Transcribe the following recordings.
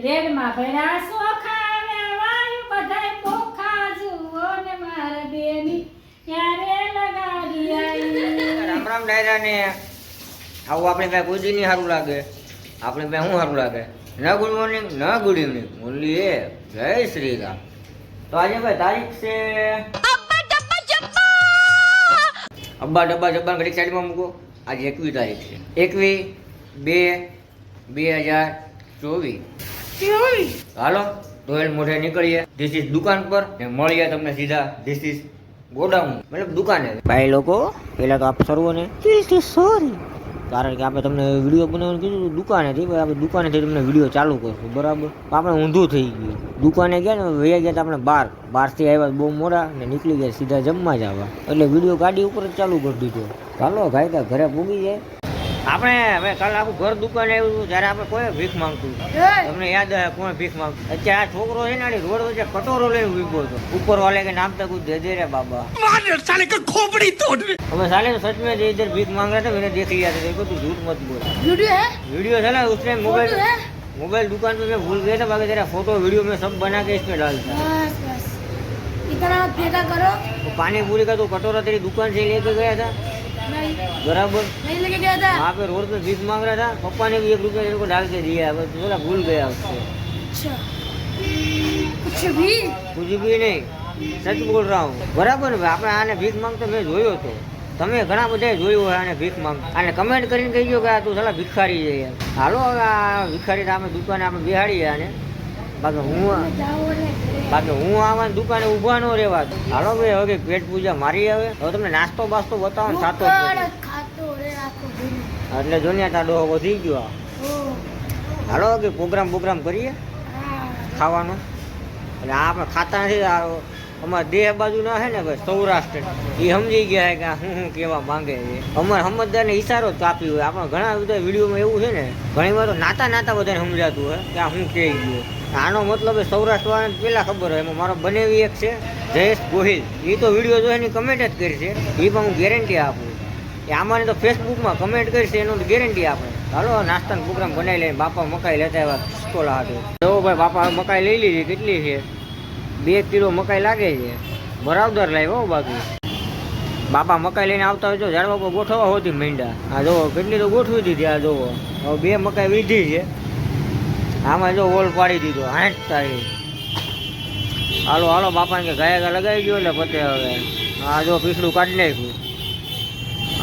રેડમાં ભર્યા સોખા ને વાયુ બધાય પોખા જુઓ ને મારા બેની ક્યારે લગાડી આઈ રામ રામ ડાયરા ને આવું આપણે ભાઈ કોઈ દી નહીં સારું લાગે આપણે ભાઈ શું સારું લાગે ન ગુડ મોર્નિંગ ન ગુડ ઇવનિંગ ઓનલી એ જય શ્રી રામ તો આજે ભાઈ તારીખ છે અબ્બા ડબ્બા ડબ્બા ઘડીક સાઈડમાં મૂકો આજે એકવીસ તારીખ છે એકવીસ બે બે હજાર ચોવીસ હાલો ધોયેલ મોઢે નીકળીએ. ધીસ ઇઝ દુકાન પર. ને મળીએ તમને સીધા. This is godown. મતલબ દુકાને ભાઈ લોકો પહેલા તો આપ સર્વોને. સોરી કારણ કે આપણે તમને વીડિયો બનાવવાનું કીધું હતું દુકાનેથી ભાઈ આપણે દુકાનેથી તમને વીડિયો ચાલુ કરશું બરાબર? આપણે ઊંધું થઈ ગયું. દુકાને ગયા ને વયા ગયા તા આપણે બાર બારથી આવ્યા બહુ મોડા ને નીકળી ગયા સીધા જમવા જ આવવા એટલે વીડિયો ગાડી ઉપર જ ચાલુ કરી દીધો. ચાલો ભાઈ ત્યાં ઘરે પૂગી જાય. આપણે હવે કાલે આખું ઘર દુકાને આવ્યું હતું ત્યારે આપણે કોઈ ભીખ માંગતું તમને યાદ આવે કોણ ભીખ માંગતું અત્યારે આ છોકરો છે ને આની રોડ વચ્ચે કટોરો લઈને ઉભો હતો ઉપર વાલે કે નામ તક દે દે રે બાબા हमें साले तो सच में इधर भीख मांग रहा था मैंने देख लिया था देखो तू झूठ मत बोल वीडियो है वीडियो था ना उसने मोबाइल फोटो है? मोबाइल दुकान पे मैं भूल गया था बाकी तेरा फोटो वीडियो में सब बना के इसमें डालता बस बस इतना मत फेंका करो तो पानी पूरी का तो कटोरा तेरी दुकान से लेके गया था नहीं बराबर नहीं लेके गया था वहाँ पे रोड पे भीख मांग रहा था पप्पा ने भी एक रुपया तेरे को डाल के दिया है बस थोड़ा भूल गया उससे अच्छा कुछ भी कुछ भी નહીં સચ બોલ રહા હું બરાબર ને આપણે આને ભીખ માંગતો મેં જોયો હતો તમે ઘણા બધા જોયું હોય આને ભીખ માંગ આને કમેન્ટ કરીને કહી દો કે આ તું સાલા ભિખારી છે એમ હાલો હવે આ ભિખારી તો આપણે દુકાને આપણે બિહાડીએ આને બાકી હું जाओ रे બાકી હું આવવાની દુકાને ઊભા ન રહેવા હાલો ભાઈ હવે પેટ પૂજા મારી આવે. હવે તમને નાસ્તો બાસ્તો બતાવો ને સાતો એટલે જો ને તાડો થઈ ગયો હાલો કે પ્રોગ્રામ પ્રોગ્રામ કરીએ. ખાવાનો. અને આ આપણે ખાતા નથી અમારે દેહ બાજુ ના છે ને ભાઈ સૌરાષ્ટ્ર. એ સમજી ગયા કે હું હું કેવા માંગે છે. અમારે સમજદારને ઇશારો જ કાપ્યો હોય આપણે ઘણા બધા વિડીયોમાં એવું છે ને ઘણી વાર તો નાતા નાતા બધાને સમજાતું હોય કે આ હું કહી ગયું. આનો મતલબ એ સૌરાષ્ટ્ર વાળાને પહેલા ખબર હોય, એમાં મારો બનેવી એક છે, જયેશ ગોહિલ. એ તો વીડિયો જો એની કમેન્ટ જ કરી છે. એ પણ હું ગેરંટી આપું. એ આમાં તો ફેસબુકમાં કમેન્ટ કરશે એનું ગેરંટી આપણે હાલો, નાસ્તાનો પ્રોગ્રામ બનાવી લઈએ બાપા મકાઈ લેતા એવા સ્ટોલા હાટુ. જો ભાઈ, બાપા મકાઈ લઈ લીધી, કેટલી છે? બે કિલો મકાઈ લાગે છે. બરાબર લાવ્યો બાકી. બાપા મકાઈ લઈને આવતા હોય તો ઝાડવા પર ગોઠવવા હોતી મીંડા આ જો કેટલી તો ગોઠવી દીધી આ જોવો. હવે બે મકાઈ વીધી છે. આમાં જો ઓલ પાડી દીધો આઠ તારીખ હાલો હાલો, બાપાને કે ગયા ગયા લગાવી ગયો એટલે પતે હવે. આ જો પીસડું કાઢી નાખ્યું.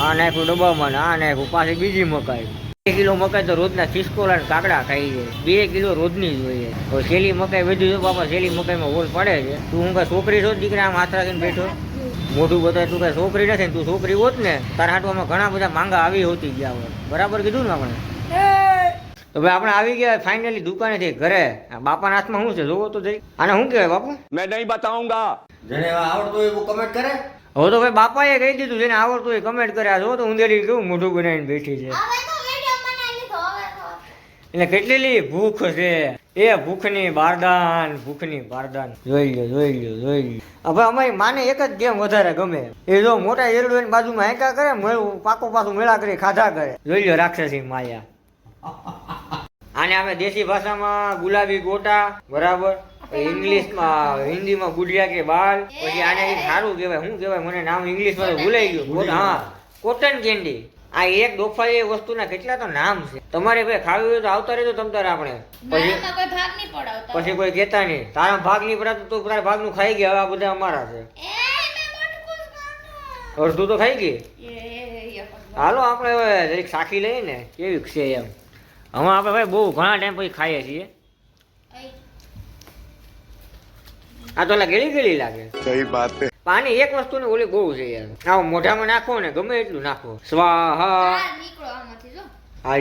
આ નાખ્યું ડબ્બામાં આ નાખ્યું, પાછી બીજી મકાઈ. બે કિલો મકાઈ તો રોજના ખિસકોલા ને કાકડા ખાઈ જાય. બે કિલો રોજની જ હોય તો શેલી મકાઈ વધી છે બાપા શેલી મકાઈમાં ઓલ પડે છે. તું હું કાંઈ છોકરી છો? દીકરા આમ હાથ રાખીને બેઠો? મોઢું બતાવે તું કાંઈ છોકરી નથી તું છોકરી હોત ને, તારા હાટવામાં ઘણા બધા માંગા આવી હોતી ગયા હોય. બરાબર કીધું ને આપણે? તો ભાઈ આપણે આવી ગયા ફાઇનલી દુકાનેથી ઘરે. બાપાના હાથમાં શું છે? જોવો તો જઈ. આને શું કહેવાય બાપુ? મેં નહીં બતાવુંગા. જેને આવડતું હોય એવું કમેન્ટ કરે? હવે તો ભાઈ બાપાએ કહી દીધું જેને આવડતું હોય કમેન્ટ કરે. આ જો તો ઉંદેડી કેવું મોઢું બનાવીને બેઠી છે. એટલે કેટલી ભૂખ છે? એ ભૂખની બારદાન ભૂખની બારદાન. જોઈ લો જોઈ લો જોઈ લો હવે અમારી માને એક જ ગેમ વધારે ગમે. એ જો મોટા એરડોની બાજુમાં હેંકા કરે પાકો પાછું મેળા કરી ખાધા કરે. જોઈ લો રાક્ષસી માયા. આને અમે દેશી ભાષામાં ગુલાબી ગોટા બરાબર ઇંગ્લિશમાં હિન્દીમાં ગુડિયા કે બાલ પછી આને સારું કહેવાય શું કહેવાય મને નામ ઇંગ્લિશમાં ભૂલાઈ ગયું હા કોટન કેન્ડી આ એક ડોફા એ વસ્તુના કેટલા તો નામ છે તમારે ભાઈ ખાવી હોય તો આવતા રહેજો તમ તારે આપણે પછી કોઈ કેતા નહીં પછી કોઈ કહેતા નહીં તારા ભાગ નહીં પડાતો તો તારા ભાગનું ખાઈ ગયા હવે આ બધા અમારા છે અડધું તો ખાઈ ગઈ હાલો આપણે હવે જરીક સાખી લઈએ ને કેવી છે એમ હવે આપણે ભાઈ બહુ ઘણા ટાઈમ પછી ખાઈએ છીએ. આ તો ગેળી ગેળી લાગે. સહી વાત પાણી એક વસ્તુ ને ઓલી બહુ છે યાર. આવો મોઢામાં નાખો ને ગમે એટલું નાખો. સ્વાહા.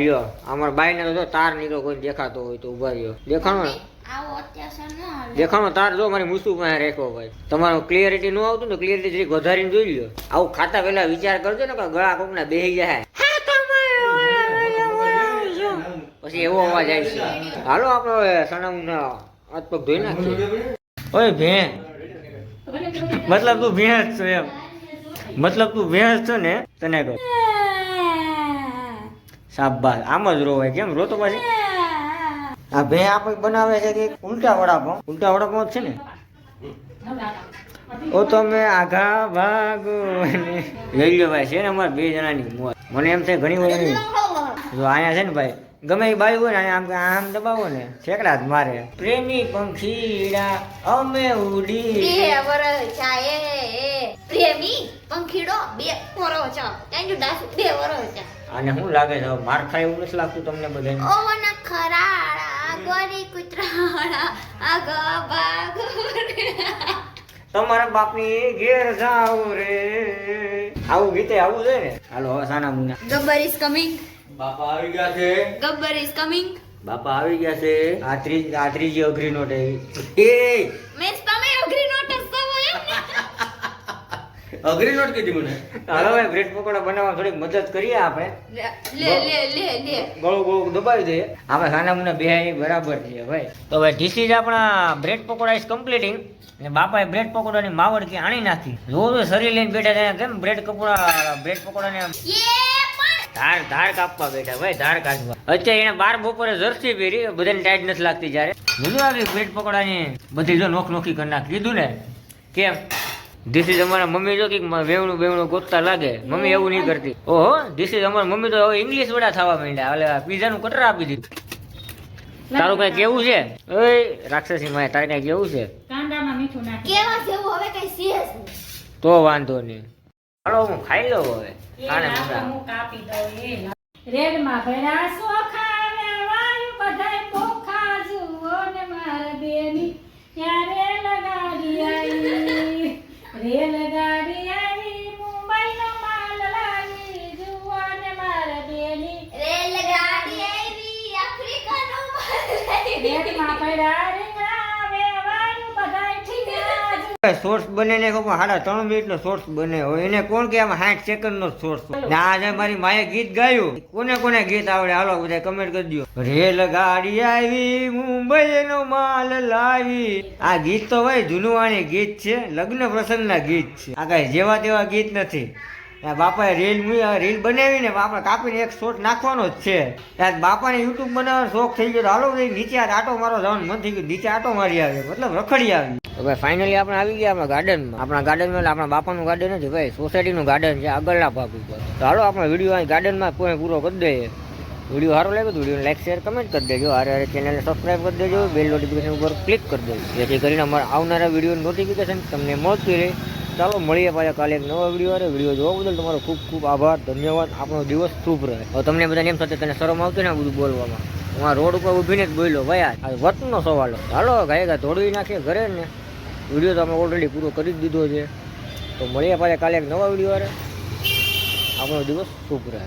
યો અમાર બાઈ ને તો તાર નીકળો કોઈ દેખાતો હોય તો ઊભા રહ્યો. દેખાણો. દેખાણો તાર જો મારી મુસુ પાસે રાખો ભાઈ તમારું ક્લિયરિટી ન આવતું ને ક્લિયરિટી જરી વધારીને જોઈ લો આવું ખાતા પેલા વિચાર કરજો ને કે ગળા કોક ના બેસી જાય. પછી એવો અવાજ આવી છે. હાલો આપણો હવે સણમ હાથ પગ ધોઈ નાખીએ. ઓય ભેં મતલબ તું ભેંસ છો એમ. મતલબ તું ભેંસ છો ને, તને કહું. શાબાશ. આમ જ રોવાય કેમ? રોતો પાછી. આ ભે આપણે બનાવે છે કે ઉલટા વડાપાઉં? ઉલટા વડાપાઉં છે ને? ઓ તમે આઘા ભાગો લઈ લો ભાઈ, છે ને અમારે બે જણાની મોત મને એમ થાય ઘણી વાર જો અહીંયા છે ને ભાઈ ગમે એ બાઈ હોય ને આમ આમ દબાવો ને. ઠેકડા જ મારે. પ્રેમી પંખીડા અમે ઉડી. પ્રેમી પંખીડો બે વરો ચા. યુ દાસુ બે વરો ચા. અને શું લાગે છે? માર ખાય એવું નથી લાગતું તમને બધાને? ના ખરાડા ગોરી કુતરાડા આગા બાગ તમારા બાપની ઘેર જાવ રે. આવું ગીતે આવું છે ને? હાલો હવે સાના મુના. ગબ્બર ઇઝ કમિંગ બાપા આવી ગયા છે. ગબ્બર ઇઝ કમિંગ બાપા આવી ગયા છે. આત્રી આત્રી જે અઘરી નોટ આવી. એ! મેં તમે અઘરી નોટ સવો એમ ને. અઘરી નોટ કીધી મને? હાલો ભાઈ બ્રેડ પકોડા બનાવવા થોડીક મદદ કરીએ આપણે. લે લે લે લે ગળું ગળું દબાવી દઈએ. આપણે ખાના મુના બે બરાબર છે ભાઈ. તો ભાઈ ધીસ ઇઝ આપણા બ્રેડ પકોડા ઇઝ કમ્પ્લીટિંગ ને બાપાએ બ્રેડ પકોડાની માવડ કે આણી નાખી. જો જો શરીર લઈને બેઠા છે. કેમ બ્રેડ કપડા બ્રેડ પકોડાને ધાર ધાર કાપવા બેઠા ભાઈ ધાર કાઢવા. અત્યારે એને બાર બપોરે જર્સી પહેરી બધાને ટાઈટ નથી લાગતી જ્યારે. બધું આવી પેટ પકોડાની બધી જો નોખ નોખી કરી નાખ. કીધું ને કેમ? ધીસ ઇઝ અમારા મમ્મી જો કે વેવણું વેવણું ગોતતા લાગે. મમ્મી એવું નહીં કરતી. ઓહો ધીસ ઇઝ અમારા મમ્મી તો હવે ઇંગ્લિશ વડા થવા માંડ્યા. એટલે પીઝાનું કટર આપી દીધું. તારું કઈ કેવું છે? ઓય રાક્ષસી માય તારે કઈ કેવું છે? કાંદામાં મીઠું નાખ. કેવા જેવું હવે કઈ સીએસ તો વાંધો નહીં. હાલો હું ખાઈ લઉં હવે. હું કાપી દઉં એ સોખા વાયુ બધાય પોખા જુઓ ને મારા બેની. ત્યાં રેલગાડી આવી રેલગાડી આવી મુંબઈનો માલ લાવી જુઓ ને મારા બેની રેલગાડી આવી આફ્રિકાનો માલ રેડમાં ભર્યા રીંગણા વેવાયું બધાય જુઓ. બને ને ખબર સાડા ત્રણ મિનિટ નો શોર્ટ્સ બને હોય. એને કોણ કે આમાં સાઠ સેકન્ડ નો સોર્સ ને, આજે મારી માએ ગીત ગાયું. કોને કોને ગીત આવડે? હાલો બધા કમેન્ટ કરી દો રેલ ગાડી આવી મુંબઈ નો માલ લાવી. આ ગીત તો ભાઈ જૂનવાણી ગીત છે, લગ્ન પ્રસંગના ગીત છે. આ કઈ જેવા તેવા ગીત નથી. બાપાએ રીલ રીલ બનાવીને આપણે કાપીને એક શોટ નાખવાનો જ છે. ત્યાં બાપાને યુટ્યુબ બનાવવાનો શોખ થઈ ગયો હાલો નીચે આટો મારો જવાનું. મન થઈ ગયું, નીચે આટો મારી આવે. મતલબ રખડી આવી. તો ભાઈ ફાઇનલી આપણે આવી ગયા આપણા ગાર્ડનમાં આપણા ગાર્ડનમાં આપણા બાપાનું ગાર્ડન નથી ભાઈ. સોસાયટીનું ગાર્ડન છે, આગળના ભાગ ઉપર. તો હાલો, આપણે વીડિયો અહીં ગાર્ડનમાં પૂરે પૂરો કરી દઈએ. વીડિયો સારો લાગ્યો તો વીડિયો લાઈક શેર કમેન્ટ કરી દેજો. હારે હારે ચેનલને સબસ્ક્રાઈબ કરી દેજો. બેલ નોટિફિકેશન ઉપર ક્લિક કરી દેજો. જેથી કરીને અમારા આવનારા વીડિયો નોટિફિકેશન તમને મળતી રહે. ચાલો, મળીએ પાછા કાલે એક નવો વીડિયો હારે. વીડિયો જોવા બદલ તમારો ખૂબ ખૂબ આભાર. ધન્યવાદ. આપણો દિવસ શુભ રહે. હવે તમને બધાને એમ થશે, તને શરમ આવતી ને આ બધું બોલવામાં. હું આ રોડ ઉપર ઊભીને જ બોલ્યો, ભાઈ, આ વતનો સવાલ. ચાલો ગાય ગા દોડવી નાખીએ ઘરે ને. વીડિયો તો અમે ઓલરેડી પૂરો કરી જ દીધો છે. તો મળીએ પાછા કાલે એક નવા વીડિયો હારે આપણો દિવસ શુભ રહે.